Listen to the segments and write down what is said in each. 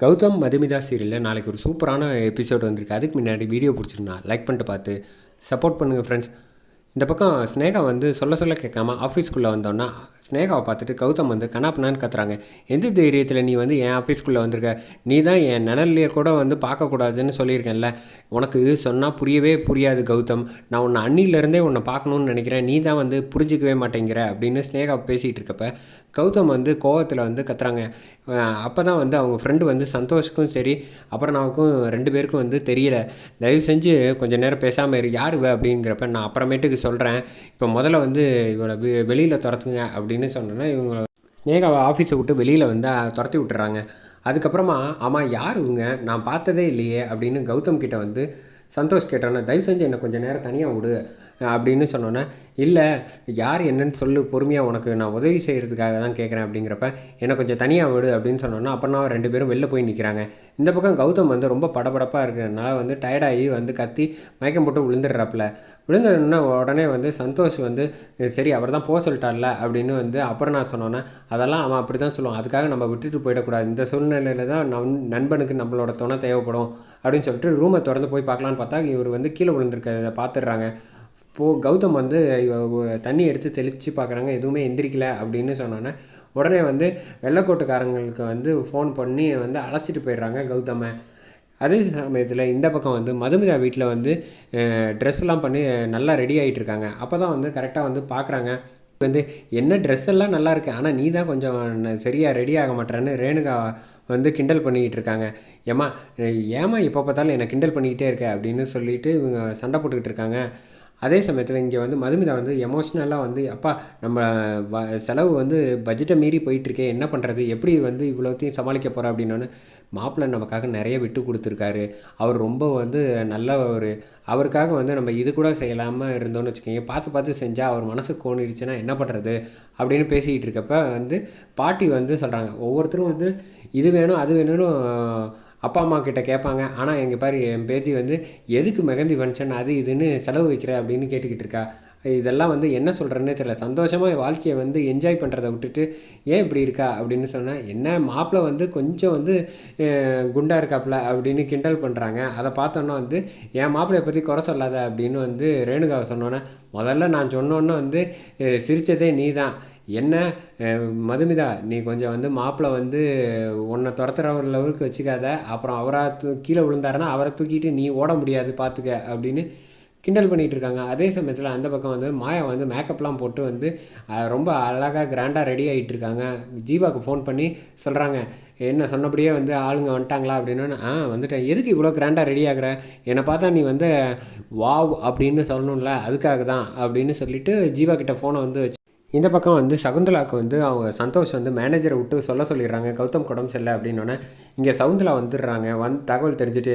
கௌதம் மதுமிதா சீரியலில் நாளைக்கு ஒரு சூப்பரான எபிசோட் வந்திருக்கு. அதுக்கு முன்னாடி வீடியோ பிடிச்சிருந்தா லைக் பண்ணிட்டு பார்த்து சப்போர்ட் பண்ணுங்கள் ஃப்ரெண்ட்ஸ் இந்த பக்கம் ஸ்னேகா வந்து சொல்ல சொல்ல கேட்காம ஆஃபீஸ்க்குள்ளே வந்தோன்னா ஸ்னேகாவை பார்த்துட்டு கௌதம் வந்து கனாப்பனான்னு கத்துறாங்க. எந்த தைரியத்தில் நீ வந்து என் ஆஃபீஸ்க்குள்ளே வந்திருக்க? நீ தான் என் நிழல்லையே கூட வந்து பார்க்கக்கூடாதுன்னு சொல்லியிருக்கேன்ல. உனக்கு சொன்னால் புரியவே புரியாது கௌதம். நான் உன்னை அன்னிலேருந்தே உன்னை பார்க்கணுன்னு நினைக்கிறேன். நீ தான் வந்து புரிஞ்சிக்கவே மாட்டேங்கிற அப்படின்னு ஸ்னேகா பேசிகிட்டு இருக்கப்ப கௌதம் வந்து கோவத்தில் வந்து கத்துறாங்க. அப்போ தான் வந்து அவங்க ஃப்ரெண்டு வந்து சந்தோஷுக்கும் சரி அப்புறம்னாவுக்கும் ரெண்டு பேருக்கும் வந்து தெரியல. தயவு செஞ்சு கொஞ்சம் நேரம் பேசாமல் இரு. யார் அப்படிங்கிறப்ப நான் அப்புறமேட்டுக்கு சொல்கிறேன் இப்போ முதல்ல வந்து இவளை வெ வெளியில் துரத்துங்க அப்படின்னு சொன்னோன்னா இவங்க நேகாவை ஆஃபீஸை விட்டு வெளியில் வந்து துரத்தி விட்டுறாங்க. அதுக்கப்புறமா ஆமாம் யார் இவங்க? நான் பார்த்ததே இல்லையே அப்படின்னு கௌதம் கிட்டே வந்து சந்தோஷ் கேட்டோன்னே தயவு செஞ்சு என்னை கொஞ்சம் நேரம் தனியாக விடு அப்படின்னு சொன்னோன்னே இல்லை யார் என்னன்னு சொல்லு பொறுமையாக உனக்கு நான் உதவி செய்கிறதுக்காக தான் கேட்குறேன் அப்படிங்கிறப்ப என்னை கொஞ்சம் தனியாக விடு அப்படின்னு சொன்னோன்னா அப்புறமா ரெண்டு பேரும் வெளில போய் நிற்கிறாங்க இந்த பக்கம் கௌதம் வந்து ரொம்ப படபடப்பாக இருக்கிறதுனால வந்து டயர்டாகி வந்து கத்தி மயக்கம் போட்டு விழுந்துடுறாப்புல. விழுந்ததுன்னா உடனே வந்து சந்தோஷ் வந்து சரி அவர் தான் போக சொல்லிட்டார்ல அப்படின்னு வந்து அப்புறம் நான் சொன்னோன்னே அதெல்லாம் அவன் அப்படி தான் சொல்லுவான். அதுக்காக நம்ம விட்டுட்டு போயிடக்கூடாது. இந்த சூழ்நிலையில் தான் நம் நண்பனுக்கு நம்மளோட துணை தேவைப்படும் அப்படின்னு சொல்லிட்டு ரூமை திறந்து போய் பார்க்கலான்னு பார்த்தா இவர் வந்து கீழே விழுந்திருக்கிறத பார்த்துடுறாங்க. போ கௌதம் வந்து தண்ணி எடுத்து தெளித்து பார்க்குறாங்க. எதுவுமே எந்திரிக்கல அப்படின்னு சொன்னோன்னே உடனே வந்து வெள்ளைக்கோட்டுக்காரங்களுக்கு வந்து ஃபோன் பண்ணி வந்து அழைச்சிட்டு போயிடுறாங்க கௌதமை. அதே சமயத்தில் இந்த பக்கம் வந்து மதுமிதா வீட்டில் வந்து ட்ரெஸ்லாம் பண்ணி நல்லா ரெடி ஆகிட்டு இருக்காங்க அப்போ தான் வந்து கரெக்டாக வந்து பார்க்குறாங்க வந்து என்ன ட்ரெஸ் எல்லாம் நல்லா இருக்கு ஆனால் நீ தான் கொஞ்சம் சரியாக ரெடி ஆக மாட்டேன்னு ரேணுகா வந்து கிண்டல் பண்ணிக்கிட்டு இருக்காங்க ஏம்மா ஏமா எப்போ பார்த்தாலும் என்னை கிண்டல் பண்ணிக்கிட்டே இருக்க அப்படின்னு சொல்லிட்டு இவங்க சண்டை போட்டுக்கிட்டு இருக்காங்க அதே சமயத்தில் இங்கே வந்து மதுமிதா வந்து எமோஷ்னலாக வந்து அப்பா நம்ம வ செலவு வந்து பட்ஜெட்டை மீறி போயிட்டுருக்கே என்ன பண்ணுறது எப்படி வந்து இவ்வளோத்தையும் சமாளிக்க போகிறோம் அப்படின்னோன்னு மாப்பிள்ளை நமக்காக நிறைய விட்டு கொடுத்துருக்காரு. அவர் ரொம்ப வந்து நல்ல ஒரு அவருக்காக வந்து நம்ம இது கூட செய்யலாமல் இருந்தோம்னு வச்சுக்கோங்க. பார்த்து பார்த்து செஞ்சால் அவர் மனசுக்கு கோணிடுச்சுன்னா என்ன பண்ணுறது அப்படின்னு பேசிக்கிட்டு இருக்கப்ப வந்து பாட்டி வந்து சொல்கிறாங்க ஒவ்வொருத்தரும் வந்து இது வேணும் அது வேணும்னு அப்பா அம்மா கிட்ட கேட்பாங்க ஆனால் எங்கள் பாரு என் பேத்தி வந்து எதுக்கு மெகந்தி ஃபங்க்ஷன் அது இதுன்னு செலவு வைக்கிற? அப்படின்னு கேட்டுக்கிட்டு இருக்கா. இதெல்லாம் வந்து என்ன சொல்கிறேன்னே தெரியல. சந்தோஷமாக வாழ்க்கையை வந்து என்ஜாய் பண்ணுறதை விட்டுட்டு ஏன் இப்படி இருக்கா? அப்படின்னு சொன்னேன் என்ன மாப்பிள்ளை வந்து கொஞ்சம் வந்து குண்டாக இருக்காப்புல? அப்படின்னு கிண்டல் பண்ணுறாங்க அதை பார்த்தோன்னா வந்து என் மாப்பிள்ளையை பற்றி குறை சொல்லாத அப்படின்னு வந்து ரேணுகாவை சொன்னோன்னே முதல்ல நான் சொன்னோன்னே வந்து சிரித்ததே நீ தான் என்ன மதுமிதா நீ கொஞ்சம் வந்து மாப்பிள்ளை வந்து உன்னை துரத்துற ஒரு லெவலுக்கு வச்சுக்காத. அப்புறம் அவராக தூ கீழே விழுந்தாருன்னா அவரை தூக்கிட்டு நீ ஓட முடியாது பார்த்துக்க அப்படின்னு கிண்டல் பண்ணிகிட்டு இருக்காங்க. அதே சமயத்தில் அந்த பக்கம் வந்து மாயா வந்து மேக்கப்லாம் போட்டு வந்து ரொம்ப அழகாக கிராண்டாக ரெடி ஆகிட்டு இருக்காங்க. ஜீவாவுக்கு ஃபோன் பண்ணி சொல்கிறாங்க என்ன சொன்னபடியே வந்து ஆளுங்க வந்துட்டாங்களா? அப்படின்னு. ஆ வந்துட்டேன். எதுக்கு இவ்வளோ கிராண்டாக ரெடி ஆகிற? என்னை பார்த்தா நீ வந்து வாவ் அப்படின்னு சொல்லணும்ல அதுக்காக தான் அப்படின்னு சொல்லிவிட்டு ஜீவா கிட்ட ஃபோனை வந்து வச்சு இந்த பக்கம் வந்து சகுந்தலாவுக்கு வந்து அவங்க சந்தோஷ் வந்து மேனேஜரை விட்டு சொல்ல சொல்லிடுறாங்க கௌதம் உடம்பு சரியில்லை அப்படின்னோடனே இங்கே சகுந்தலா வந்துடுறாங்க. வந்து தகவல் தெரிஞ்சுட்டு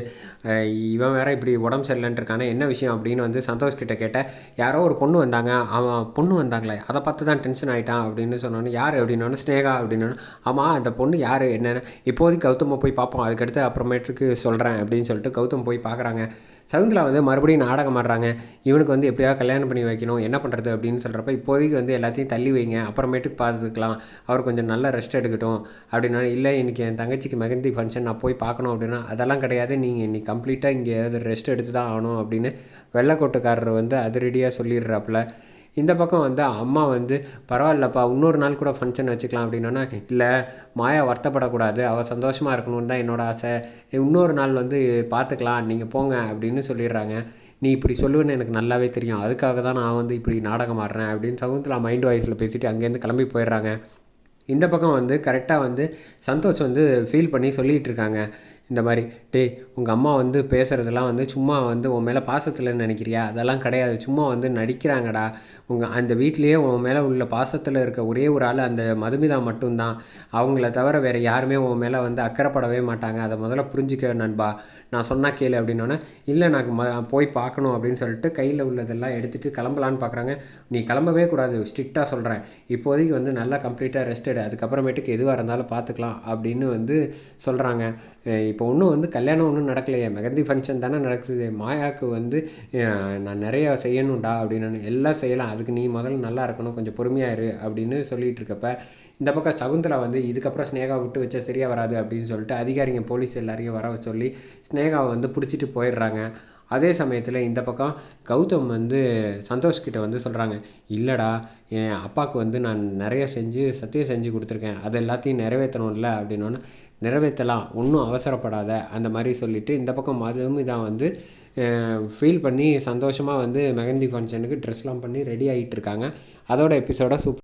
இவன் வேற இப்படி உடம்பு சரியில்லைன்ட்டு இருக்கானே என்ன விஷயம் அப்படின்னு வந்து சந்தோஷ் கிட்ட கேட்டேன் யாரோ ஒரு பொண்ணு வந்தாங்க அவன் பொண்ணு வந்தாங்களே அதை பார்த்து தான் டென்ஷன் ஆகிட்டான் அப்படின்னு சொன்னோன்னே யார் அப்படின்னோடனே ஸ்னேகா அப்படின்னு ஆமாம் அந்த பொண்ணு யார் என்னென்ன இப்போதைக்கு கௌதமை போய் பார்ப்போம் அதுக்கடுத்து அப்புறமேட்டுக்கு சொல்கிறேன் அப்படின்னு சொல்லிட்டு கௌதம் போய் பார்க்குறாங்க. சகுந்தலா வந்து மறுபடியும் நாடகம் ஆடுறாங்க. இவனுக்கு வந்து எப்படியா கல்யாணம் பண்ணி வைக்கணும் என்ன பண்ணுறது அப்படின்னு சொல்கிறப்ப இப்போதைக்கு வந்து எல்லாத்தையும் தள்ளி வைங்க அப்புறமேட்டுக்கு பார்த்துக்கலாம். அவர் கொஞ்சம் நல்ல ரெஸ்ட் எடுக்கட்டும். அப்படின்னா இல்லை இன்றைக்கி என் தங்கச்சிக்கு மெகந்தி ஃபங்க்ஷன் நான் போய் பார்க்கணும் அப்படின்னா அதெல்லாம் கிடையாது. நீங்கள் இன்றைக்கி கம்ப்ளீட்டாக இங்கே ஏதாவது ரெஸ்ட் எடுத்து தான் ஆகணும் அப்படின்னு வெள்ளைக்கோட்டுக்காரர் வந்து அதிரடியாக சொல்லிடுறாப்புல. இந்த பக்கம் வந்து அம்மா வந்து பரவாயில்லப்பா இன்னொரு நாள் கூட ஃபங்க்ஷன் வச்சுக்கலாம் அப்படின்னா இல்லை மாயா வருத்தப்படக்கூடாது. அவள் சந்தோஷமாக இருக்கணும்னு தான் என்னோடய ஆசை. இன்னொரு நாள் வந்து பார்த்துக்கலாம் நீங்கள் போங்க அப்படின்னு சொல்லிடுறாங்க. நீ இப்படி சொல்லுவேன்னு எனக்கு நல்லாவே தெரியும். அதுக்காக தான் நான் வந்து இப்படி நாடகம் ஆடுறேன் அப்படின்னு சகுந்தலா மைண்ட் வாய்ஸில் பேசிவிட்டு அங்கேருந்து கிளம்பி போயிடுறாங்க. இந்த பக்கம் வந்து கரெக்டாக வந்து சந்தோஷ் வந்து ஃபீல் பண்ணி சொல்லிகிட்டு இருக்காங்க. இந்த மாதிரி டே உங்கள் அம்மா வந்து பேசுகிறதெல்லாம் வந்து சும்மா வந்து உன் மேலே பாசத்தில்னு நினைக்கிறியா? அதெல்லாம் கிடையாது. சும்மா வந்து நடிக்கிறாங்கடா. உங்கள் அந்த வீட்லேயே உன் மேலே உள்ள பாசத்தில் இருக்க ஒரே ஒரு ஆள் அந்த மதுமிதா மட்டும்தான். அவங்கள தவிர வேறு யாருமே உன் மேலே வந்து அக்கறைப்படவே மாட்டாங்க. அதை முதல்ல புரிஞ்சிக்க நண்பா. நான் சொன்னால் கேளு அப்படின்னோன்னே இல்லை நான் ம போய் பார்க்கணும் அப்படின்னு சொல்லிட்டு கையில் உள்ளதெல்லாம் எடுத்துகிட்டு கிளம்பலான்னு பார்க்குறாங்க நீ கிளம்பவே கூடாது. ஸ்ட்ரிக்டாக சொல்கிறேன் இப்போதைக்கு வந்து நல்லா கம்ப்ளீட்டாக ரெஸ்ட் எடு. அதுக்கப்புறமேட்டுக்கு எதுவாக இருந்தாலும் பார்த்துக்கலாம் அப்படின்னு வந்து சொல்கிறாங்க இப்போ இப்போ ஒன்றும் வந்து கல்யாணம் ஒன்றும் நடக்கலையே. மெகந்தி ஃபங்க்ஷன் தானே நடக்குது. மாயாவுக்கு வந்து நான் நிறையா செய்யணும்டா அப்படின்னு எல்லாம் செய்யலாம். அதுக்கு நீ முதல்ல நல்லா இருக்கணும். கொஞ்சம் பொறுமையாக இரு அப்படின்னு சொல்லிகிட்டு இருக்கப்ப இந்த பக்கம் சகுந்தலா வந்து இதுக்கப்புறம் ஸ்னேகா விட்டு வச்சா சரியாக வராது அப்படின்னு சொல்லிட்டு அதிகாரிங்க போலீஸ் எல்லாரையும் வர சொல்லி ஸ்னேகாவை வந்து பிடிச்சிட்டு போயிடுறாங்க. அதே சமயத்தில் இந்த பக்கம் கௌதம் வந்து சந்தோஷ்கிட்ட வந்து சொல்கிறாங்க இல்லைடா என் அப்பாவுக்கு வந்து நான் நிறைய செஞ்சு சத்தியம் செஞ்சு கொடுத்துருக்கேன். அது எல்லாத்தையும் நிறைவேற்றணும்ல அப்படின்னோன்னு நிறைவேற்றலாம் ஒன்றும் அவசரப்படாத அந்த மாதிரி சொல்லிவிட்டு இந்த பக்கம் மதுவும் இதான் வந்து ஃபீல் பண்ணி சந்தோஷமாக வந்து மெகந்தி ஃபங்க்ஷனுக்கு ட்ரெஸ்லாம் பண்ணி ரெடி ஆகிட்டு இருக்காங்க அதோட எபிசோட சூப்பர்